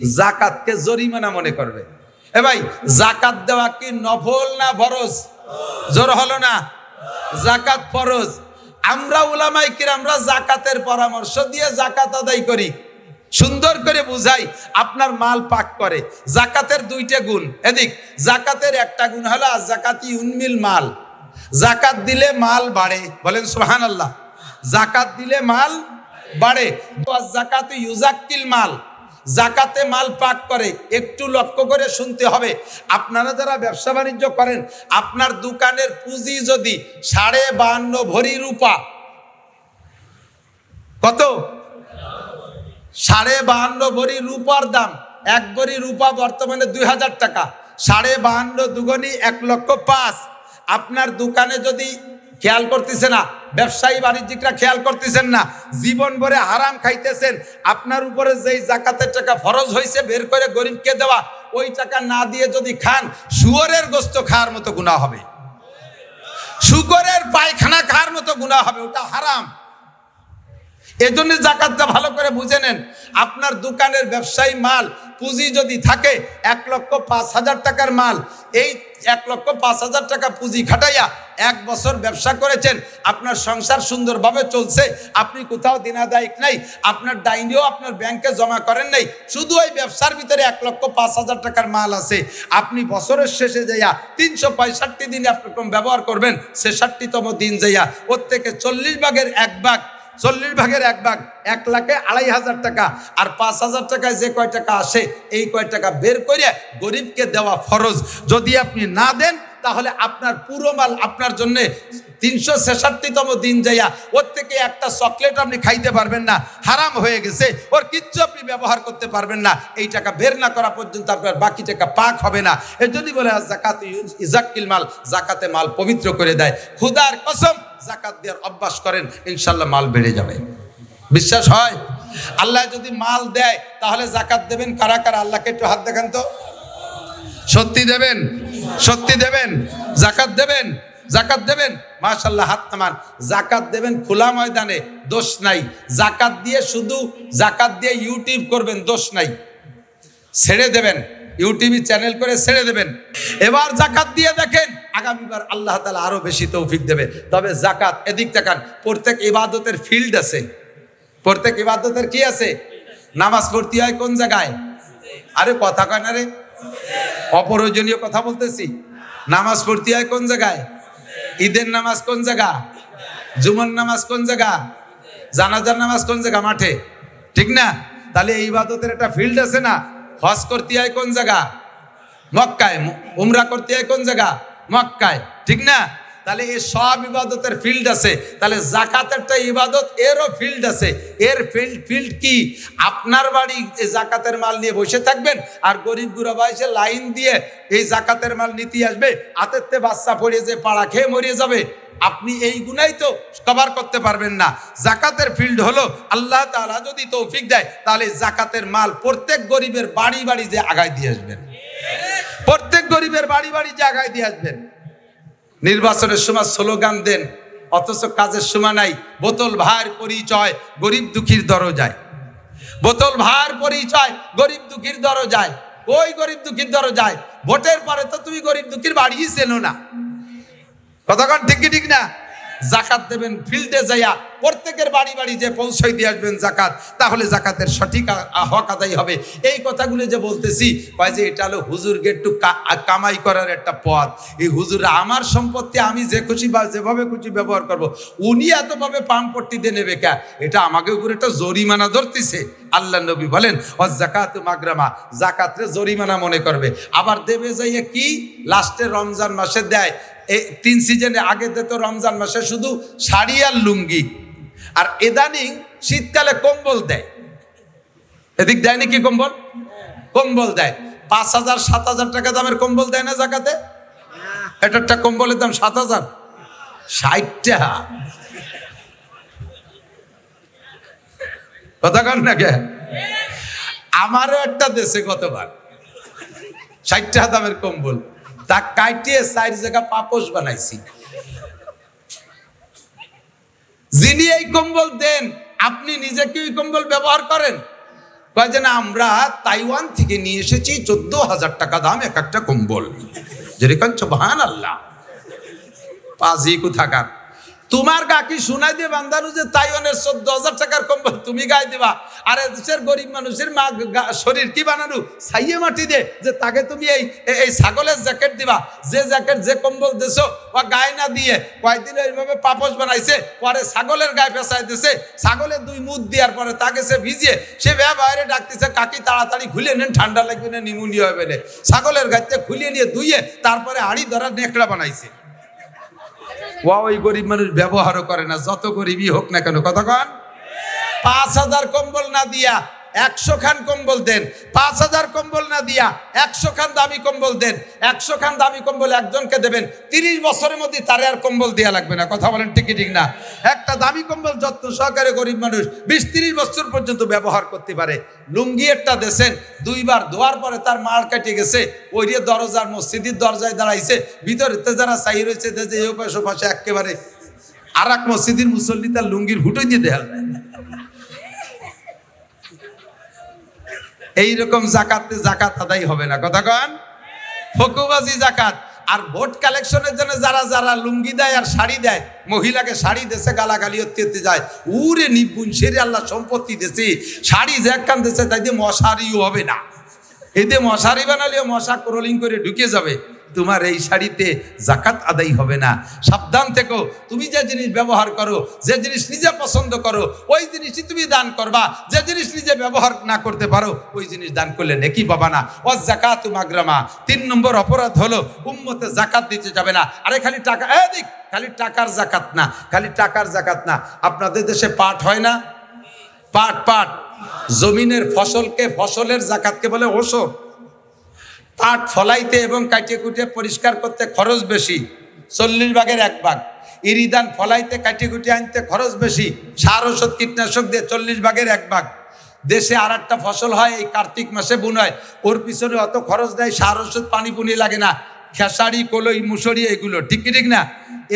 জাকাতকে জরিমানা মনে করবে। এ ভাই, জাকাত দেওয়া কি নফল না ফরজ? জোর হলো না? জাকাত ফরজ। আমরা উলামাই কির আমরা জাকাতের পরামর্শ দিয়ে জাকাত আদায় করি। সুন্দর করে বুঝাই, আপনার মাল পাক করে। জাকাতের দুইটা গুণ। এদিক, জাকাতের একটা গুণ হলো জাকাতি উন্মিল মাল। জাকাত দিলে মাল বাড়ে। বলেন সুহান আল্লাহ জাকাত দিলে মাল বাড়ে। জাকাত ইউজাক্কিল মাল। জাকাতে মাল পাক করে, একটু লক্ষ্য করে শুনতে হবে। আপনারা যারা ব্যবসা বাণিজ্য করেন, আপনার দোকানের পুঁজি যদি সাড়ে বাহান্ন ভরি রূপা, কত? সাড়ে বাহান্ন ভরি রূপার দাম, এক ভরি রূপা বর্তমানে দুই হাজার টাকা। সাড়ে বাহান্ন দুগনি এক লক্ষ পাঁচ। আপনার দোকানে যদি খেয়াল করতেছে না ব্যবসায়ী বাণিজ্যিকরা খেয়াল করতেছেন না, জীবন ভরে হারাম খাইতেছেন, আপনার উপরে যেই জাকাতের টাকা ফরজ হয়েছে বের করে গরিবকে দেওয়া, ওই টাকা না দিয়ে যদি খান, শুয়োরের গোস্ত খাওয়ার মতো গুণা হবে। শুকরের পায়খানা খাওয়ার মতো গুণা হবে, ওটা হারাম। এজন্য জাকাতটা ভালো করে বুঝে নেন, আপনার দোকানের ব্যবসায়ী মাল পুঁজি যদি থাকে, এক লক্ষ পাঁচ হাজার টাকার মাল, এই এক লক্ষ পাঁচ হাজার টাকা পুঁজি খাটাইয়া এক বছর ব্যবসা করেছেন। আপনার সংসার সুন্দরভাবে চলছে, আপনি কোথাও দিনাদায়িক নাই, আপনার ডাইনিও আপনার ব্যাংকে জমা করেন নাই, শুধু ওই ব্যবসার ভিতরে এক লক্ষ পাঁচ হাজার টাকার মাল আছে। আপনি বছরের শেষে যাইয়া তিনশো পঁয়ষট্টি দিনে আপনি ব্যবহার করবেন, ছেষট্টিতম দিন যাইয়া ওর থেকে চল্লিশ ভাগের এক ভাগ চল্লিশ ভাগের এক ভাগ, এক লাখে আড়াই হাজার টাকা। আর পাঁচ হাজার টাকায় যে কয় টাকা আসে, এই কয় টাকা বের করে গরিবকে দেওয়া ফরজ। যদি আপনি না দেন তাহলে আপনার পুরো মাল আপনার জন্য তিনশো ছেষট্টিতম দিন যাইয়া ওর থেকে একটা চকলেট আপনি খাইতে পারবেন না, হারাম হয়ে গেছে, ওর কিচ্ছু আপনি ব্যবহার করতে পারবেন না, এই টাকা বের না করা পর্যন্ত আপনার বাকি টাকা পাক হবে না। এর জন্যই বলে জাকাত ইজাক্কিল মাল, জাকাতে মাল পবিত্র করে দেয়। খুদার কসম, জাকাত দেওয়ার অভ্যাস করেন, ইনশাল্লাহ মাল বেড়ে যাবে। বিশ্বাস হয়? আল্লাহ যদি মাল দেয়, তাহলে জাকাত দেবেন কারা কারা? আল্লাহকে একটু হাত দেখান তো। সত্যি দেবেন? সত্যি দেবেন, জাকাত দেবেন জাকাত দেবেন। মাশাল্লাহ হাত নামান। জাকাত দেবেন খোলা ময়দানে, দোষ নাই। জাকাত দিয়ে শুধু জাকাত দিয়ে ইউটিউব করবেন, দোষ নাই। ছেড়ে দেবেন, ইউটিউবে চ্যানেল করে ছেড়ে দেবেন। এবার জাকাত দিয়ে দেখেন, আগামীবার আল্লাহ তালা আরও বেশি তৌফিক দেবে। তবে জাকাত, এদিক তাকান, প্রত্যেক ইবাদতের ফিল্ড আছে। প্রত্যেক ইবাদতের কি আছে? নামাজ পড়তে হয় কোন জায়গায়? আরে কথা কয় না রে। অপ্রয়োজনীয় কথা বলতেছি। নামাজ পড়তে হয় কোন জায়গায়? ঈদের নামাজ কোন জায়গা? জুমন নামাজ কোন জায়গা? জানাজার নামাজ কোন জায়গা মাঠে? ঠিক না? তাহলে এই ইবাদতের একটা ফিল্ড আছে না? হজ করতে হয় কোন জায়গা? মক্কায়। উমরা করতে হয় কোন জায়গা? মক্কায়। ঠিক না? তাহলে এই সব ইবাদতের ফিল্ড আছে। তাহলে জাকাতেরটা ইবাদত, এরও ফিল্ড আছে। এর ফিল্ড ফিল্ড কি? আপনার বাড়ি এই জাকাতের মাল নিয়ে বসে থাকবেন আর গরিব গুড়াবা এসে লাইন দিয়ে এই জাকাতের মাল নিতে আসবে। হাতের বাচ্চা পড়ে যে পাড়া খেয়ে মরিয়ে যাবে। আপনি এই গুনাই তো কভার করতে পারবেন না। জাকাতের ফিল্ড হলো আল্লাহ তাআলা যদি তৌফিক দেয়, তাহলে জাকাতের মাল প্রত্যেক গরিবের বাড়ি বাড়ি যে আগায় দিয়ে আসবেন। প্রত্যেক গরিবের বাড়ি বাড়ি যে আগায় দিয়ে আসবেন। নির্বাচনের সময় স্লোগান দেন, অথচ কাজের সময় নাই, বোতল ভার পরিচয় গরিব দুঃখীর দরজায়। বোতল ভার পরিচয় গরিব দুঃখীর দরজায়। ওই গরিব দুঃখীর দরজায়। ভোটের পরে তো তুমি গরিব দুঃখীর বাড়িই চেনো না। কতক্ষণ ঠিক ঠিক না? জাকাত দেবেন ফিল্ডে যাইয়া প্রত্যেকের বাড়ি বাড়ি যে পৌঁছাই দিয়ে আসবেন জাকাত, তাহলে জাকাতের সঠিক হক আদায় হবে। এই কথাগুলো যে বলতেছি কয় যে এটা হলো হুজুরকে একটু কামাই করার একটা পথ। এই হুজুর আমার সম্পত্তি আমি যে খুশি বা যেভাবে খুশি ব্যবহার করব, উনি এতভাবে পাম্পট্টি দিয়ে নেবে কে? এটা আমাকে উপরে একটা জরিমানা ধরতেছে। আল্লাহ নবী বলেন ও জাকাত মাগরামা জাকাতরে জরিমানা মনে করবে। আবার দেবে যাইয়া কি? লাস্টে রমজান মাসে দেয়। এই তিন সিজনে আগে দিত রমজান মাসে শুধু শাড়ি আর লুঙ্গি। আর এদানিং শীতকালে কম্বল দেয়। এদিক দেয় নাকি কম্বল? কম্বল দেয়। পাঁচ হাজার, সাত হাজার টাকা দামের কম্বল দেয় না জাকাতে? একটা কম্বলের দাম সাত হাজার। ষাট টাকা কথা না কে? আমারও একটা দেশে গতবার। ষাট টাকা দামের কম্বল। তা কাটিয়ে চার জায়গা পাপস বানাইছি। যিনি এই কম্বল দেন, আপনি নিজে কি ওই কম্বল ব্যবহার করেন? যে না, আমরা তাইওয়ান থেকে নিয়ে এসেছি চোদ্দ হাজার টাকা দাম এক একটা কম্বল। যেরকম ভান আল্লাহ পাজি কোথাকার? তোমার গাকি শোনাই দিয়ে বান্ধানু যে তাইওয়ানের চোদ্দ হাজার টাকার কম্বল তুমি গায়ে দিবা। আর দেশের গরিব মানুষের মা শরীর কি বানানো? ছাইয়ে মাটি দে, যে তাকে তুমি এই এই ছাগলের জ্যাকেট দিবা। যে জ্যাকেট, যে কম্বল দেছো, ও গায়ে না দিয়ে কয়েকদিন এইভাবে পাপস বানাইছে, পরে ছাগলের গায়ে পেঁচাই দিছে। ছাগলের দুই মুখ দেওয়ার পরে তাকে সে ভিজিয়ে, সে ব্যা বাইরে ডাকতেছে, কাকি, তাড়াতাড়ি খুলে নেন, ঠান্ডা লাগবে না নিমুনিয়া হবে না ছাগলের গাইতে খুলিয়ে নিয়ে ধুয়ে তারপরে হাড়ি ধরা নেকড়া বানাইছে। ওয়া ওই গরিব মানুষ ব্যবহারও করে না, যত গরিবই হোক না কেন, কথা কন? পাঁচ হাজার কম্বল না দিয়া একশো খান কম্বল দেন। পাঁচ হাজার কম্বল না দিয়া একশো খান দামি কম্বল দেন। একশো খান দামি কম্বল একজনকে দেবেন। তিরিশ বছরের মধ্যে তারে আর কম্বল দেওয়া লাগবে না। কথা বলেন ঠিকই ঠিক না। একটা দামি কম্বল যত্ন সহকারে গরিব মানুষ বিশ তিরিশ বছর পর্যন্ত ব্যবহার করতে পারে। লুঙ্গি একটা দেশেন দুইবার ধোয়ার পরে তার মার কেটে গেছে। ওই দিয়ে দরজার মসজিদের দরজায় দাঁড়াইছে, ভিতরে যারা চাই রয়েছে যে এই পাশে পাশে একেবারে আর এক মসজিদের মুসল্লি তার লুঙ্গির হুটোই দিয়ে দেওয়া যায় এইরকম জাকাতে জাকাত আদায় হবে না। কথা কন? ফকুবাজি জাকাত। আর ভোট কালেকশনের জন্য যারা যারা লুঙ্গি দেয় আর শাড়ি দেয়, মহিলাকে শাড়ি দেশে গালাগালি হতে যায়। উরে নিপুণ সেরে আল্লাহ সম্পত্তি দেশে। শাড়ি একখান দেশে তাই দিয়ে মশারিও হবে না। এতে মশারি বানালেও মশা ক্রোলিং করে ঢুকে যাবে। তোমার এই শাড়িতে জাকাত আদায় হবে না। সাবধান থেকো। তুমি যে জিনিস ব্যবহার করো, যে জিনিস নিজে পছন্দ করো, ওই জিনিসই তুমি দান করবা। যে জিনিস নিজে ব্যবহার না করতে পারো, ওই জিনিস দান করলে নেকি পাবা না। ও জাকাত মাগরামা। তিন নম্বর অপরাধ হলো, উম্মতে জাকাত দিতে যাবে না। আরে খালি টাকা এদিক খালি টাকার জাকাত না, খালি টাকার জাকাত না। আপনাদের দেশে পাট হয় না? পাট পাট। জমিনের ফসলকে ফসলের জাকাতকে বলে ওসর। পাট ফলাইতে এবং কাটিয়ে কুটিয়ে পরিষ্কার করতে খরচ বেশি, চল্লিশ ভাগের এক ভাগ। ইরিদান ফলাইতে কাটিয়ে কুটিয়ে আনতে খরচ বেশি, সার ওষুধ কীটনাশক দিয়ে চল্লিশ ভাগের এক ভাগ। দেশে আর একটা ফসল হয়, এই কার্তিক মাসে বুনয়। ওর পিছনে অত খরচ দেয় সার ওষুধ পানি পুনি লাগে না। খেসারি, কলই, মুসরি, এগুলো। ঠিক কি ঠিক না?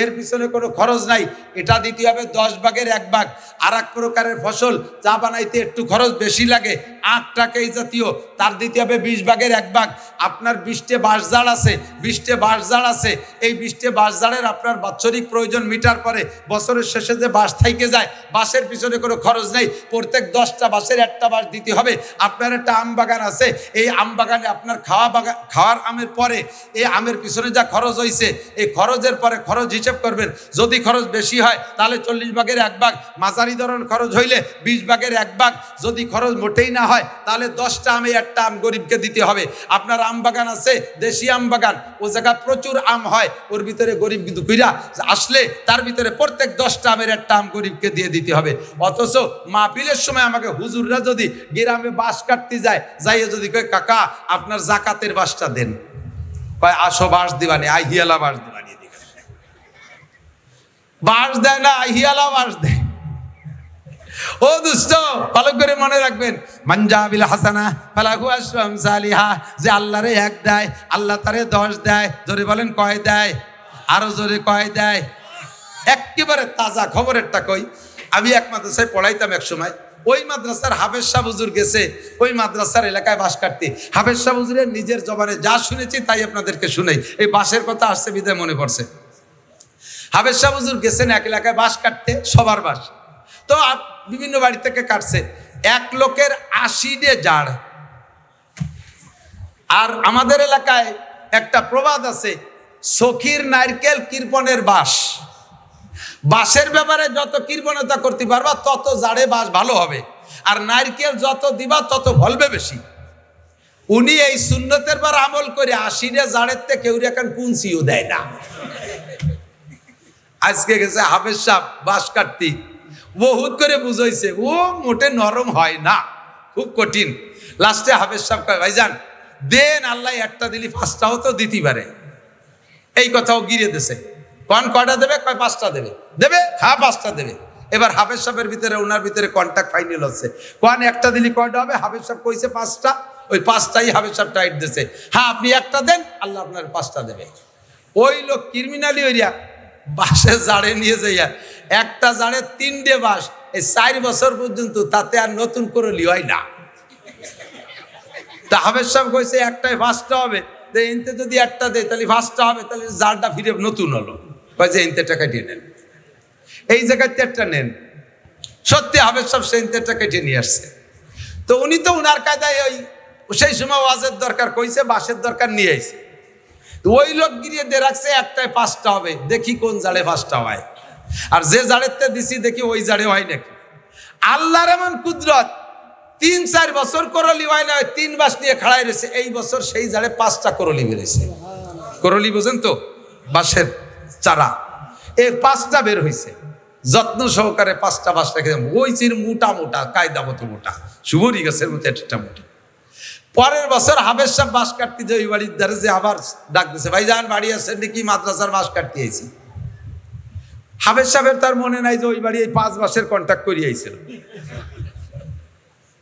এর পিছনে কোনো খরচ নাই। এটা দিতে হবে দশ ভাগের এক ভাগ। আর এক প্রকারের ফসল চা বানাইতে একটু খরচ বেশি লাগে। আট টাকা এই জাতীয়, তার দিতে হবে বিশ ভাগের এক ভাগ। আপনার বিশটে বাঁশঝাড় আছে, বিশটে বাঁশঝাড় আছে। এই বিশটে বাঁশঝাড়ের আপনার বাৎসরিক প্রয়োজন মিটার পরে। বছরের শেষে যে বাঁশ থাইকে যায়, বাঁশের পিছনে কোনো খরচ নেই। প্রত্যেক দশটা বাঁশের একটা বাঁশ দিতে হবে। আপনার একটা আম বাগান আছে, এই আম বাগানে আপনার খাওয়া বাগান খাওয়ার আমের পরে, এই আমের পিছনে যা খরচ হয়েছে এই খরচের পরে খরচ হিসেব করবেন। যদি খরচ বেশি হয়, তাহলে চল্লিশ ভাগের এক ভাগ। মাঝারি ধরনের খরচ হইলে বিশ ভাগের এক ভাগ। যদি খরচ মোটেই না হয়, তাহলে দশটা আমে একটা আম গরিবকে দিতে হবে। আপনার আম বাগান আছে, দেশি আম বাগান। ও জায়গা প্রচুর আম হয়, ওর ভিতরে গরিব কইরা আসলে তার ভিতরে প্রত্যেক দশটা আমের একটা আম গরিবকে দিয়ে দিতে হবে। অথচ মাহফিলের সময় আমাকে হুজুররা যদি গ্রামে বাস কাটতে যায়, যাইয়ে যদি কয়, কাকা, আপনার জাকাতের বাসটা দেন। কয়, আসো বাস দিবানি আহিয়ালা বাঁশ দিবানি দিবে বাঁশ দেয় না আহিয়ালা বাঁশ দেয়। ও দুষ্ট ভালো করে মনে রাখবেন মঞ্জাবিল হাসানা, ফালাহু আশরাম সালিহা যে আল্লাহরে এক দেয়, আল্লাহ তারে দশ দেয়, জোরে বলেন কয় দেয়? আরও জোরে কয় দেয়? একেবারে তাজা খবরেরটা কই? আমি এক মাদ্রাসায় পড়াইতাম এক সময়, ওই মাদ্রাসার হাফেজ শাহ হুজুর গেছে, ওই মাদ্রাসার এলাকায় বাস কাটতে। হাফেজ শাহ হুজুরের নিজের জবানে যা শুনেছি তাই আপনাদেরকে শুনেই। এই বাসের কথা আসছে বিদায় মনে পড়ছে। হাফেজ শাহ হুজুর গেছেন এক এলাকায় বাস কাটতে, সবার বাস তো বিভিন্ন বাড়ি থেকে কাটছে। এক লোকের আশিডে জাড়। আর আমাদের এলাকায় একটা প্রবাদ আছে, সখীর নারকেল কৃপণের বাস বাসের ব্যাপারে যত কৃপণতা করতে পারবা, তত জাড়ে বাস ভালো হবে। আর নারকেল যত দিবা, তত ভলবে বেশি। উনি এই সুন্নতের বার আমল করে আশিরে জাড়ের থেকে কেউ এখন পুঞ্চিও দেয় না। আজকে গেছে হাফেজ সাহ বাস কাটতি। বহুত করে বুঝাইছে, ও মোটে নরম হয় না, খুব কঠিন। লাস্টে হাফেজ সাহেব কয়, ভাইজান, দেন আল্লাহ একটা দিলি, পাঁচটাও তো দিতে পারে। এই কথাও গিরে দেছে। কন কয়টা দেবে? কয়, পাঁচটা দেবে। দেবে? হ্যাঁ পাঁচটা দেবে। এবার হাফেজ সাহেবের ভিতরে, ওনার ভিতরে কন্ট্যাক্ট ফাইনাল হচ্ছে। কন একটা দিলি কয়টা হবে? হাফেজ সাহেব কইছে পাঁচটা। ওই পাঁচটাই হাফেজ সাহেব টাইট দিছে। হ্যাঁ আপনি একটা দেন, আল্লাহ আপনার পাঁচটা দেবে। ওই লোক ক্রিমিনালি ওইরিয়া বাসে জাড়ে নিয়ে যাইয়া, একটা জাড়ে তিনটে বাস এই চার বছর পর্যন্ত তাতে আর নতুন করে লিওয়াই না। তা হাবের সাহেব কইছে একটাই ফার্স্টটা হবে। এনতে যদি একটা দেয়, তাহলে ফার্স্টটা হবে, তাহলে জারটা ফিরে নতুন হলো। কয়েছে এনতে টাকা দিয়ে নেন। এই জায়গায় তেরটা নেন। সত্যি হাবের সাহেব সে এনতেরটা কেটে নিয়ে আসছে। তো উনি তো উনার কায়দায় ওই, সেই সময় ওয়াজের দরকার কইছে বাসের দরকার নিয়ে আইছে। তো ওই লোক গিরিয়ে দিয়ে রাখছে একটাই পাঁচটা হবে। দেখি কোন জাড়ে পাঁচটা হয়। আর যে জাড়েতে দিছি, দেখি ওই জাড়ে হয় নাকি। আল্লাহর এমন কুদরত, তিন চার বছর করলি হয় না, তিন বাস নিয়ে খাড়াই রয়েছে। এই বছর সেই জাড়ে পাঁচটা করলি বেরোছে করলি বোঝেন তো? বাঁশের চারা। এই পাঁচটা বের হয়েছে যত্ন সহকারে পাঁচটা বাস রেখে ওই চির মোটা মোটা, কায়দা মতো মোটা। শুভরি গাছের মতো একটা মোটা। পরের বছর হাবের বাস কাটতে যে ওই বাড়ির ধারে যে আবার ডাক দিছে ভাই যান বাড়ি আসছেন নাকি? মাদ্রাসার বাস কাটতে আইছি। হাবের সাহেবের তার মনে নাই যে ওই বাড়ি এই পাঁচ মাসের কন্ট্যাক্ট করিয়ে আইছিল।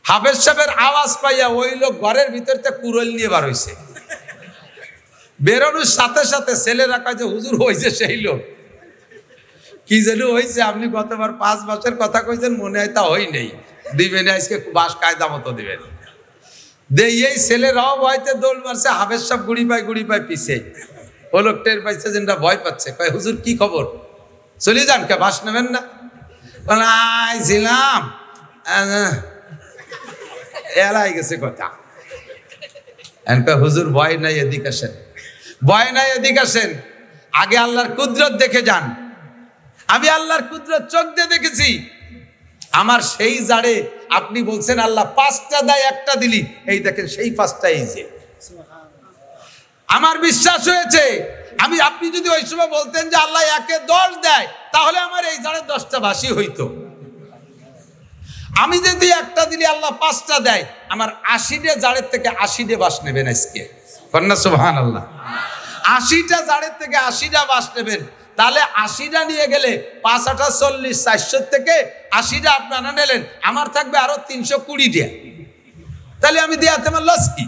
হাবের সাহেবের আওয়াজ পাইয়া ওই লোক ঘরের ভিতরতে কুরল নিয়ে বার হইছে। বেরোনোর সাথে সাথে ছেলেরা কয় যে, হুজুর হয়েছে সেই লোক। কি যেন হয়েছে আপনি গতবার পাঁচ মাসের কথা কইছেন, মনে হয় তা হই নেই। দিবেন, আজকে বাস কায়দা মতো দিবেন। দেই এই ছেলেরাও ভয়তে দৌড় মারছে হাবের সব গুড়ি পায় গুড়ি পায় পিছে। ও লোক টের পাইছে যেটা ভয় পাচ্ছে। কয় হুজুর কি খবর? চলে যান কে বাস নেবেন না? আইছিলাম এলাই গেছে কথা। এখন কয়, হুজুর ভয় নাই এদিক আসেন। ভয় নাই এদিক আসেন। আগে আল্লাহর কুদরত দেখে যান। আমি আল্লাহর কুদরত চোখ দিয়ে দেখেছি। আমার সেই জাড়ে আপনি বলছেন, আল্লাহ পাঁচটা দেয় একটা দিলি। এই দেখেন, সেই পাঁচটা এই যে। আমার বিশ্বাস হয়েছে, আমি, আপনি যদি ওই সময় বলতেন যে আল্লাহ একে দশ দেয়, তাহলে আমার এই জাড়ে দশটা বাসি হইতো। আমি যদি একটা দিলি, আল্লাহ পাঁচটা দেয়, আমার আশিটা জাড়ের থেকে আশিটা বাস নেবেন আজকে। কন্যা সুবহান আল্লাহ আশিটা জাড়ের থেকে আশিটা বাস নেবেন। তাহলে আশিটা নিয়ে গেলে পাঁচ আটা চল্লিশ চারশো থেকে আশিটা আপনারা নিলেন। আমার থাকবে আরও তিনশো কুড়িটা। তাহলে আমি দিয়ে আমার লস কি?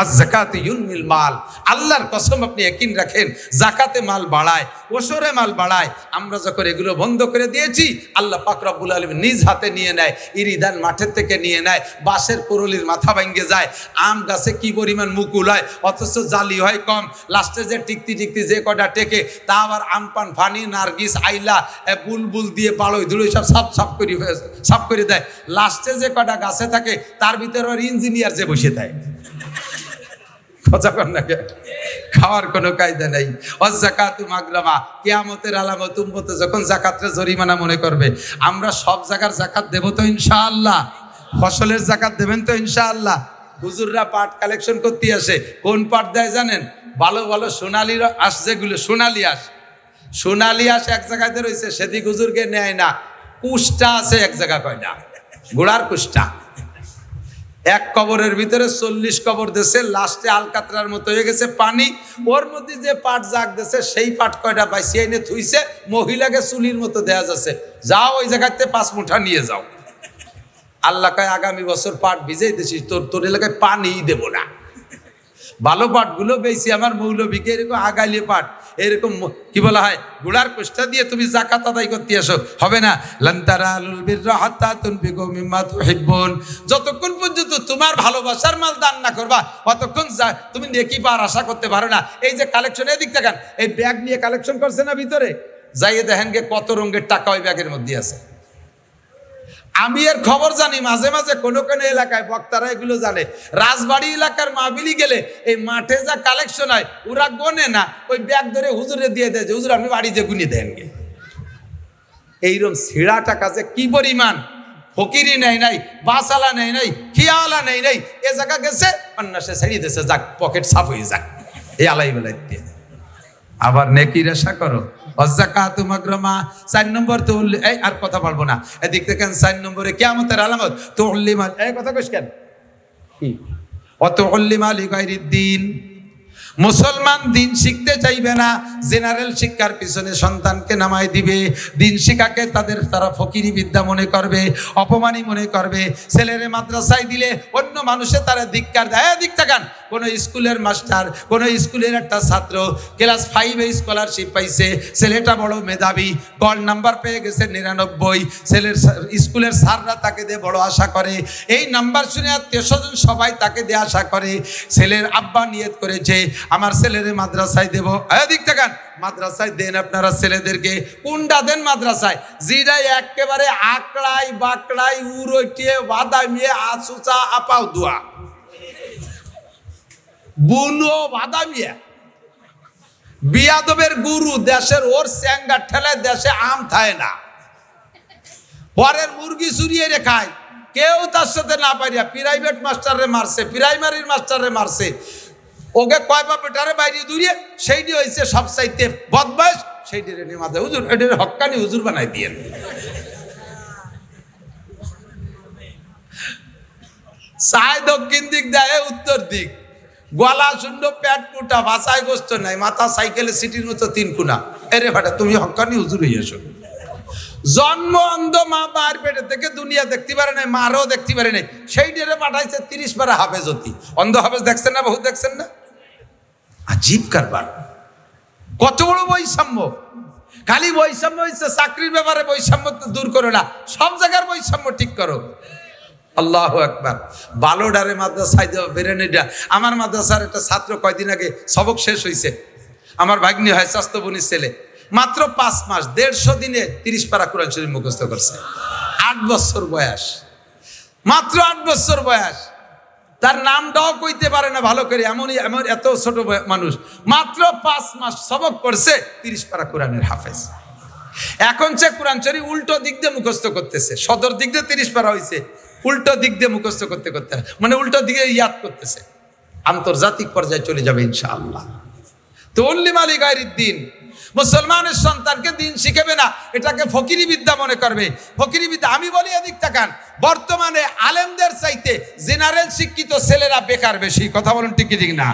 আর জাকাতে ইউনমিল মাল। আল্লাহর কসম আপনি একিন রাখেন, জাকাতে মাল বাড়ায় ওসরে মাল বাড়ায়। আমরা যখন এগুলো বন্ধ করে দিয়েছি, আল্লাহ পাক রব্বুল আলম নিজ হাতে নিয়ে নেয়, ইরিদান মাঠের থেকে নিয়ে নেয়, বাঁশের করলির মাথা ভেঙে যায়, আম গাছে কি পরিমাণ মুকুল হয় অথচ জালি হয় কম, লাস্টে যে টিকতি টিকতি যে কটা টেকে, তা আবার আমপান ফানি, নার্গিস, আইলা বুলবুল দিয়ে পাড়ই ধুলোই সব সাফ সাফ করে সাফ করে দেয়। লাস্টে যে কটা গাছে থাকে, তার ভিতরে ইঞ্জিনিয়ার যে বসে দেয়। কথা কর না খাওয়ার কোনো কায়দা নেই। অজাকাতু মাগরামা, কেয়ামতের আলামত উম্মতে যখন জাকাতরে জরিমানা মনে করবে, আমরা সব জায়গার জাকাত দেব তো ইনশাআল্লাহ। ফসলের জাকাত দেবেন তো ইনশাআল্লাহ। হুজুররা পাট কালেকশন করতে আসে। কোন পাট দেয় জানেন? ভালো ভালো সোনালি আস যেগুলো, সোনালি আস সোনালি আস এক জায়গাতে রয়েছে সেদিক হুজুরকে নেয় না। কুষ্টা আছে এক জায়গা কয় না। ঘোড়ার কুষ্টা। এক কবরের ভিতরে চল্লিশ কবর দেশে, লাস্টে আলকাতরার মতো হয়ে গেছে পানি। ওর মধ্যে যে পাট জাগ দেশে, সেই পাট কয়টা বাইসিয়ে এনে থুইছে, মহিলাকে চুলির মতো দেয়া যাচ্ছে। যাও ওই জায়গাতে পাঁচ মুঠা নিয়ে যাও। আল্লাহ কয়, আগামী বছর পাট ভিজেই দিছিস, তোর তোর এলাকায় পানিই দেবো না। ভালো পাটগুলো বেশি, আমার মৌলবীকে এরকম আগাইলে পাট। এরকম কি বলা হয়? গুড়ার কোষ্টা দিয়ে তুমি জাকাত আদায় করতে আসো। হবে না? লন্তারা আলুল বিররা হাত্তা মিম্মা তুহিব্বুন। যতক্ষণ পর্যন্ত তোমার ভালোবাসার মাল দান না করবা ততক্ষণ তুমি নেকি পার আশা করতে পারো না। এই যে কালেকশন এদিক দেখান এই ব্যাগ নিয়ে কালেকশন করছে না ভিতরে? যাইয়ে দেখেন গে কত রঙের টাকা ওই ব্যাগের মধ্যে আছে। আমি এর খবর জানি, মাঝে মাঝে কোনো কোনো এলাকায় বক্তারা এগুলো জানে। রাজবাড়ি এলাকার মাহবিলি গেলে এই মাঠে যা কালেকশন হয়, ওরা গোনে না, ওই ব্যাগ ধরে হুজুরে দিয়ে দেয় যে, হুজুর, আপনি বাড়ি যে গুনি দেন গে। এইরকম ছিঁড়া টাকা যে কি পরিমাণ? ফকিরি নেই নাই বাসালা নেই নাই, খিয়ালা নেই নাই, এ জায়গা গেছে অন্যাসে ছেড়ে দিয়েছে, যাক, পকেট সাফ হয়ে যাক। এই আলাই বেলাই দিয়ে আবার নেকির আশা করো অজাকাতু মাগরামা, চার নম্বর তো এই আর কথা বলব না। এদিক থেকে চার নম্বরে কেমতের আলামত তো উল্লিমাল এই কথা কইস কেন? কি? অত উল্লিমাল গায়রিদ্দিন। মুসলমান দিন শিখতে চাইবে না, জেনারেল শিক্ষার পিছনে সন্তানকে নামাই দিবে। দিন শিক্ষাকে তাদের, তারা ফকিরি বিদ্যা মনে করবে, অপমানী মনে করবে। ছেলেরে মাদ্রাসায় দিলে অন্য মানুষে তারা ধিক্কার দেয় দিক থাকান কোনো। স্কুলের মাস্টার, কোনো স্কুলের একটা ছাত্র ক্লাস ফাইভে স্কলারশিপ পাইছে, ছেলেটা বড় মেধাবী, গড় নাম্বার পেয়ে গেছে নিরানব্বই। ছেলের স্কুলের স্যাররা তাকে দিয়ে বড় আশা করে। এই নাম্বার শুনে আত্মীয় স্বজন সবাই তাকে দিয়ে আশা করে। ছেলের আব্বা নিয়ত করেছে আমার ছেলেরে মাদ্রাসায় দেবো। দিক থাকান মাদ্রাসায় দেন আপনারা ছেলেদেরকে। কোনটা দেন মাদ্রাসায়। যেটা একেবারে আকড়াই, বাকড়াই উড়টিয়ে বাদামিয়ে আসুচা আপাও দুয়া। বুনো বাদামিয়া বিয়াদবের গুরু, দেশের ওর স্যাঙ্গা ঠেলায় দেশে আম থায় না। পরের মুরগি চুরিয়ে রে খায়। কেউ তার সাথে না পারিয়া প্রাইভেট মাস্টারে মারছে প্রাইমারির মাস্টারে মারছে। ওকে কয় বা বেটারে বাইরে দূরিয়ে সেইটি হয়েছে সব চাইতে বদমাস সেইটি রে মাঝে হুজুর, এটির হক্কানি হুজুর বানাই দিয়ে চায় দক্ষিণ দিক দেয়, উত্তর দিক। গলা শূন্য প্যাট পুটা ভাষায় গোস্ত নাই, মাথা সাইকেলে, সিটির মতো তিন কুনা। এরে ভাটা, তুমি হক্কানি হুজুর হইয়াছো জন্ম, অন্ধ, মা, মার পেটে থেকে দুনিয়া দেখতে পারে নাই, মারও দেখতে পারে নাই। সেই ডেরে পাঠাইছে তিরিশ পারে হাফেজ অতি। অন্ধ হাফেজ দেখছেন না, বহুত দেখছেন না? আজীব কারবার। কত বড় বৈষম্য। খালি বৈষম্য হচ্ছে চাকরির ব্যাপারে বৈষম্য দূর করো না। সব জায়গার বৈষম্য ঠিক করো। আল্লাহ একবার বালোডারে মাদ্রাসায় বেরেনিটা আমার মাদ্রাসার একটা ছাত্র কয়দিন আগে সবক শেষ হয়েছে আমার ভাগ্নি হয় স্বাস্থ্য বনির ছেলে। মাত্র পাঁচ মাস, দেড়শো দিনে তিরিশ পারা কোরআন শরীফ মুখস্থ করছে। আট বছর বয়স। মাত্র আট বছর বয়স। তার নামটাও কইতে পারে না ভালো করে, এমনই, এমন এত ছোট মানুষ। মাত্র পাঁচ মাস সবক করছে তিরিশ পারা কোরআনের হাফেজ। এখন সে কোরআন শরীফ উল্টো দিক দিয়ে মুখস্থ করতেছে, সদর দিক দিয়ে তিরিশ পারা হয়েছে উল্টো দিক দিয়ে মুখস্থ করতে করতে মানে উল্টো দিকে ইয়াদ করতেছে। আন্তর্জাতিক পর্যায়ে চলে যাবে ইনশাআল্লাহ। তো অল্লি মালিক দিন মুসলমানের সন্তানকে দিন শিখাবে না। এটাকে ফকিরি বিদ্যা মনে করবে। ফকিরি বিদ্যা, আমি বলি এদিক তাকান বর্তমানে আলেমদের চাইতে জেনারেল শিক্ষিত ছেলেরা বেকার বেশি। কথা বলুন ঠিক ঠিক না?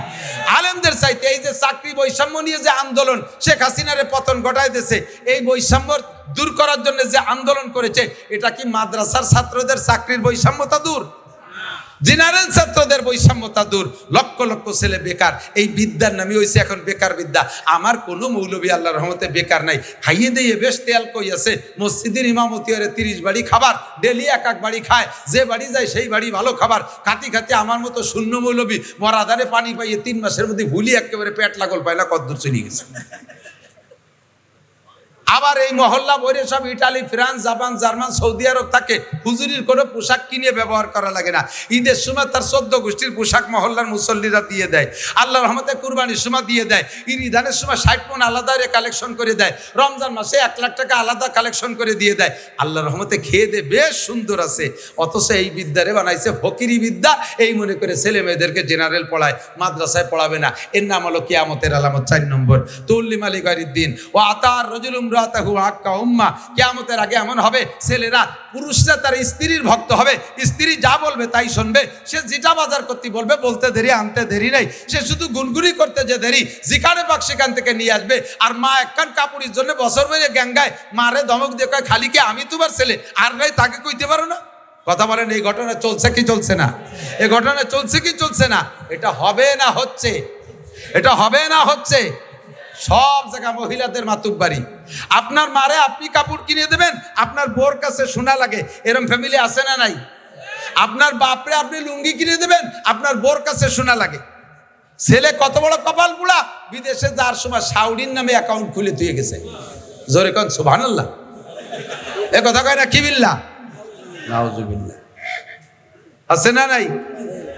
আলেমদের চাইতে এই যে চাকরি বৈষম্য নিয়ে যে আন্দোলন শেখ হাসিনারে পতন ঘটাই দিয়েছে এই বৈষম্য দূর করার জন্য যে আন্দোলন করেছে, এটা কি মাদ্রাসার ছাত্রদের চাকরির বৈষম্যতা দূর? জেনারেল ছাত্রদের বৈষম্যতা দূর। লক্ষ লক্ষ ছেলে বেকার। এই বিদ্যার নামই হয়েছে এখন বেকার বিদ্যা। আমার কোনো মৌলবী আল্লাহ রহমতে বেকার নাই। খাইয়ে দিয়ে বেশ তেল কই আছে মসজিদের ইমামতি হরে তিরিশ বাড়ি খাবার, ডেলি এক এক বাড়ি খায়। যে বাড়ি যায় সেই বাড়ি ভালো খাবার। খাতি খাতি আমার মতো শূন্য মৌলবী মরাদারে পানি পাইয়ে তিন মাসের মধ্যে ভুলি একেবারে পেট লাগল পাইলা কদ্দূর চলে গেছে। আবার এই মহল্লা বইরে সব Italy, France, Japan, German, Saudi Arab থাকে। হুজুরির কোনো পোশাক কিনে ব্যবহার করা লাগে না। ঈদের সময় তার চোদ্দ গোষ্ঠীর পোশাক মহল্লার মুসল্লিরা দিয়ে দেয়। আল্লাহ রহমতে কুরবানির সময় দিয়ে দেয়। ইদানের সময় ষাট মন আলাদা কালেকশন করে দেয়। রমজান মাসে এক লাখ টাকা আলাদা কালেকশন করে দিয়ে দেয়। আল্লাহ রহমতে খেয়ে দে, বেশ সুন্দর আছে। অথচ এই বিদ্যারে বানাইছে ফকিরি বিদ্যা। এই মনে করে ছেলে মেয়েদেরকে জেনারেল পড়ায়, মাদ্রাসায় পড়াবে না। এর নাম হলো কিয়ামতের আলামত, চার নম্বর। তুল্লি মালিক দিন ও আতার রজুলুম রাতাহু আক্কা উম্মা। কিয়ামতের আগে এমন হবে, ছেলেরা, পুরুষরা তার স্ত্রীর ভক্ত হবে, স্ত্রী যা বলবে তাই শুনবে, সে যেটা বাজার করতে বলবে বলতে দেরি, আনতে দেরি নেই। সে শুধু গুনগুনি করতে যে দেরি যেখানে পাক সেখান থেকে নিয়ে আসবে, আর মা একখান কাপড়ের জন্য বছর বেড়ে গ্যাঙ্গায় মারে ধমক দিয়ে কয়, খালি কে আমি তোমার ছেলে? আর নাই, তাকে কইতে পারো না? কথা বলেন, এই ঘটনা চলছে কি চলছে না? এই ঘটনা চলছে কি চলছে না? এটা হবে না হচ্ছে। এটা হবে না হচ্ছে। সব জায়গা মহিলাদের মাতুক বাড়ি। আপনার মারে আপনি কাপড় কিনে দেবেন, আপনার বোর কাছে শোনা লাগে। এরম ফ্যামিলি আছে না নাই? আপনার বাপরে আপনি লুঙ্গি কিনে দেবেন, আপনার বোর কাছে শোনা লাগে। ছেলে কত বড় কপাল পুড়া বিদেশে যার সময় সাউডির নামে অ্যাকাউন্ট খুলে তুই গেছে। জোরে কন, সুবহানাল্লাহ। এ কথা কয় না, কি বিল্লা? আছে না নাই?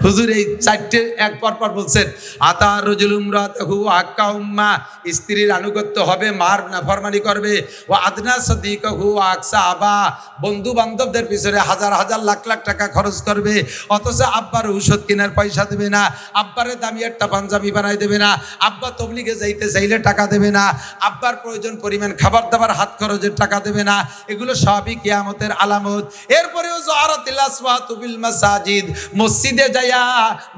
হুজুর, এই চারটে এক পর পর বলছেন, আতা রজুলুম রাতাহু আক্কা উম্মা। স্ত্রীর আনুগত্য হবে, মার নাফরমানি করবে। ও আদনা সদিকহু আকসা আবা। বন্ধু বান্ধবদের পিছনে হাজার হাজার লাখ লাখ টাকা খরচ করবে। অথচ আব্বার ঔষধ কেনার পয়সা দেবে না, আব্বারে দামি একটা পাঞ্জাবি বানাই দেবে না, আব্বা তবলিগে যাইতে চাইলে টাকা দেবে না, আব্বার প্রয়োজন পরিমাণ খাবার দাবার, হাত খরচের টাকা দেবে না, এগুলো সবই কিয়ামতের আলামত। এরপরেও জহারাতিল আসওয়াতু বিল মাসাজিদ, মসজিদে যাই যাইয়া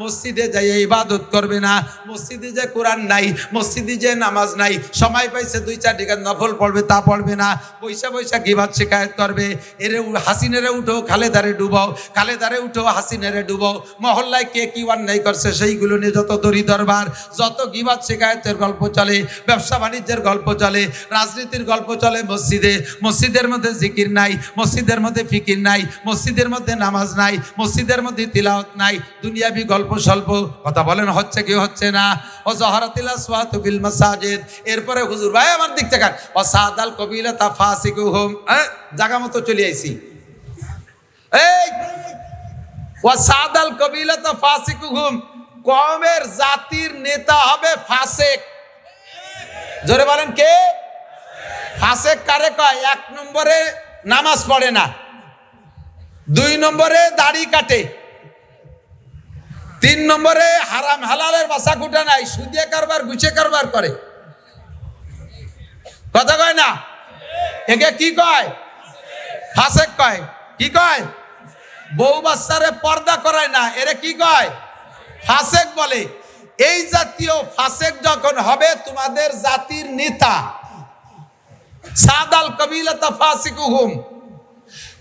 মসজিদে যাইয়া ইবাদত করবে না। মসজিদে যে কোরআন নাই, মসজিদে যে নামাজ নাই, সময় পাইছে দুই চার টাকা নফল পড়বে, তা পড়বে না। পয়সা পয়সা গিবাদ শিকায়ত করবে। এরে হাসিনেরে উঠো, খালেদারে ডুবাও। খালেদারে উঠো, হাসিনেরে ডুবাও। মহল্লায় কে কি অন্যায় করছে, সেইগুলো নিয়ে যত দড়ি দরবার, যত গিবাদ শিকায়তের গল্প চলে, ব্যবসা বাণিজ্যের গল্প চলে, রাজনীতির গল্প চলে মসজিদে। মসজিদের মধ্যে জিকির নাই, মসজিদের মধ্যে ফিকির নাই, মসজিদের মধ্যে নামাজ নাই, মসজিদের মধ্যে তিলাওয়াত নাই দুনিয়াবি গল্প স্বল্প, কথা বলেন হচ্ছে কি হচ্ছে না। ও জহরাতিলা সোয়াত বিল মাসাজিদ। এরপরে হুজুর, ভাই, আমার দিক থেকে ও সাদাল কবিলা তা ফাসিকু হোম জায়গা মতো চলে আইছি। এই ও সাদাল কবিলা তা ফাসিকু হোম কমের জাতির নেতা হবে ফাসেক। জোরে বলেন কে? ফাসেক কারে কয়? এক নম্বরে নামাজ পড়ে না। দুই নম্বরে দাড়ি কাটে। তিন নম্বরে হারাম হালালের বাসা কুটা নাই সুদিয়ে কারবার, গুছে কারবার করে। কথা কয় না? একে কি কয়? ফাসেক কয়। কি কয়? বউ বাচ্চারে পর্দা করায় না, এরে কি কয়? ফাসেক বলে। এই জাতীয় ফাসেক যখন হবে, তোমাদের জাতির নেতা সাদাল কবিলাতা ফাসিকুহুম,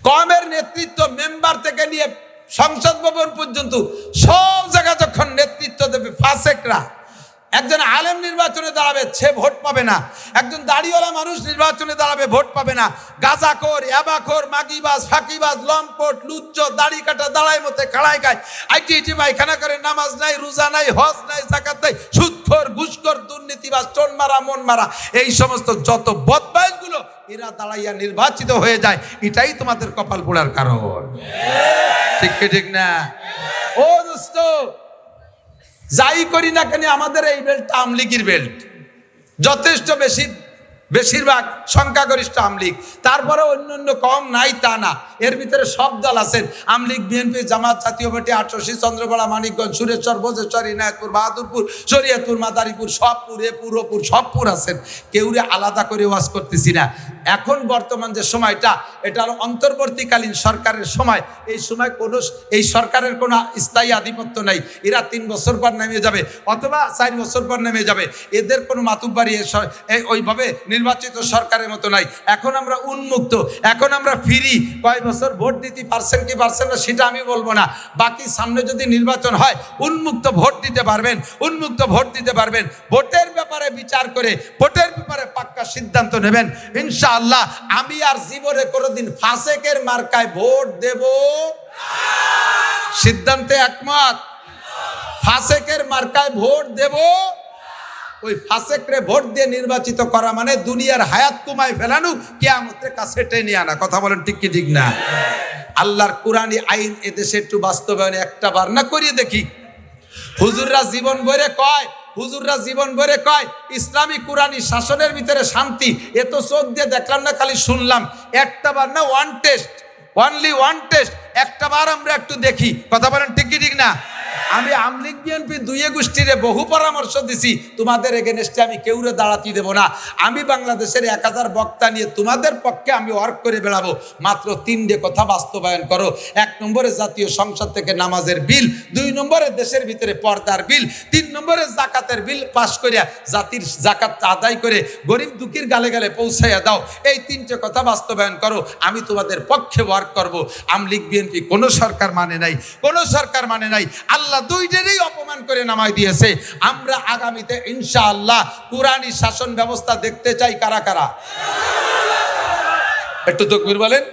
কমের নেতৃত্ব মেম্বার থেকে নিয়ে সংসদ ভবন পর্যন্ত সব জায়গা যখন নেতৃত্ব দেবে ফাসেকরা একজন আলেম নির্বাচনে দাঁড়াবে, সে ভোট পাবে না। একজন দাড়িওয়ালা মানুষ নির্বাচনে দাঁড়াবে, ভোট পাবে না। গাজাখোর অ্যাবাখোর মাগিবাজ, ফাঁকিবাজ, লম্পট, লুচ্চ, দাড়ি কাটা, দাঁড়ায় মতে খাড়ায় খায়। আইটি, ইটি, পায়খানা করে নামাজ নাই, রোজা নাই, হজ নাই জাকাত নাই, সুদখোর, ঘুষখোর, দুর্নীতিবাজ চোন মারা, মন মারা, এই সমস্ত যত বদমাইশগুলো, এরা দাঁড়াইয়া নির্বাচিত হয়ে যায়। এটাই তোমাদের কপাল পোড়ার কারণ। ঠিক ঠিক না? ও দোস্ত যাই করি না কেন আমাদের এই বেল্ট আমলিগির বেল্ট যথেষ্ট বেশি, বেশিরভাগ সংখ্যাগরিষ্ঠ আমলিগ। তারপরে অন্য অন্য কম নাই তা না। এর ভিতরে সব দল আছেন। আমলিগ বিএনপি জামাত, জাতীয় পার্টি আটশী চন্দ্রকোড়া মানিকগঞ্জ, সুরেশ্বর বোজেশ্বর ইনায়তপুর, বাহাদুরপুর, শরিয়াতপুর, মাদারীপুর, সবপুর, এ পুরোপুর সবপুর আছেন। কেউরে আলাদা করে ওয়াজ করতেছি না। এখন বর্তমান যে সময়টা এটা অন্তর্বর্তীকালীন সরকারের সময়। এই সময় কোনো, এই সরকারের কোনো স্থায়ী আধিপত্য নাই। এরা তিন বছর পর নেমে যাবে, অথবা চার বছর পর নেমে যাবে। এদের কোনো মাতুব্বাড়ি এ ওইভাবে নির্বাচিত সরকারের মতো নাই। এখন আমরা উন্মুক্ত, এখন আমরা ফ্রি। কয় বছর ভোট দিতে পারছেন কি পারছেন না, সেটা আমি বলব না। বাকি সামনে যদি নির্বাচন হয়, উন্মুক্ত ভোট দিতে পারবেন, উন্মুক্ত ভোট দিতে পারবেন। ভোটের ব্যাপারে বিচার করে, ভোটের ব্যাপারে পাক্কা সিদ্ধান্ত নেবেন। ইনশাআল্লাহ, আমি আর জীবনে কোনোদিন ফাসেকের মার্কায় ভোট দেব। সিদ্ধান্তে একমত? ফাসেকের মার্কায় ভোট দেব। ওই ফাসেকরে ভোট দিয়ে নির্বাচিত করা মানে দুনিয়ার হায়াত কুমায় ফেলানো কে কেয়ামতের কাছে টেনে আনা। কথা বলেন ঠিক কি ঠিক না? আল্লাহর কোরআনী আইন এদেশে একটু বাস্তবায়নে একটা বার না করিয়ে দেখি। হুজুররা জীবন ভরে কয় হুজুররা জীবন ভরে কয়, ইসলামী কোরআনী শাসনের ভিতরে শান্তি। এ তো চোখ দিয়ে দেখলাম না, খালি শুনলাম। একটা বার না one test only one test একটা বার আমরা একটু দেখি। কথা বলেন ঠিক ঠিক না? আমি আমলিগ বিএনপি দুইয়ে গোষ্ঠীরে বহু পরামর্শ দিছি। তোমাদের এগেনস্টে আমি কেউরে দাঁড়াতে দেবো না। আমি বাংলাদেশের এক হাজার বক্তা নিয়ে তোমাদের পক্ষে আমি ওয়ার্ক করে বেড়াবো। মাত্র তিনটে কথা বাস্তবায়ন করো। এক নম্বরে জাতীয় সংসদ থেকে নামাজের বিল, দুই নম্বরে দেশের ভিতরে পর্দার বিল, তিন নম্বরে জাকাতের বিল পাশ করিয়া জাতির জাকাত আদায় করে গরিব দুঃখীর গালে গালে পৌঁছাইয়া দাও। এই তিনটে কথা বাস্তবায়ন করো। আমি তোমাদের পক্ষে ওয়ার্ক করব। আমলিগ বিএনপি কোনো সরকার মানে নাই। কোনো সরকার মানে নাই। আল্লাহ দুইটারই অপমান করে নামাই দিয়েছে। আমরা আগামীতে ইনশাআল্লাহ কোরআনী শাসন ব্যবস্থা দেখতে চাই কারা কারা? একটু তকবির বলেন।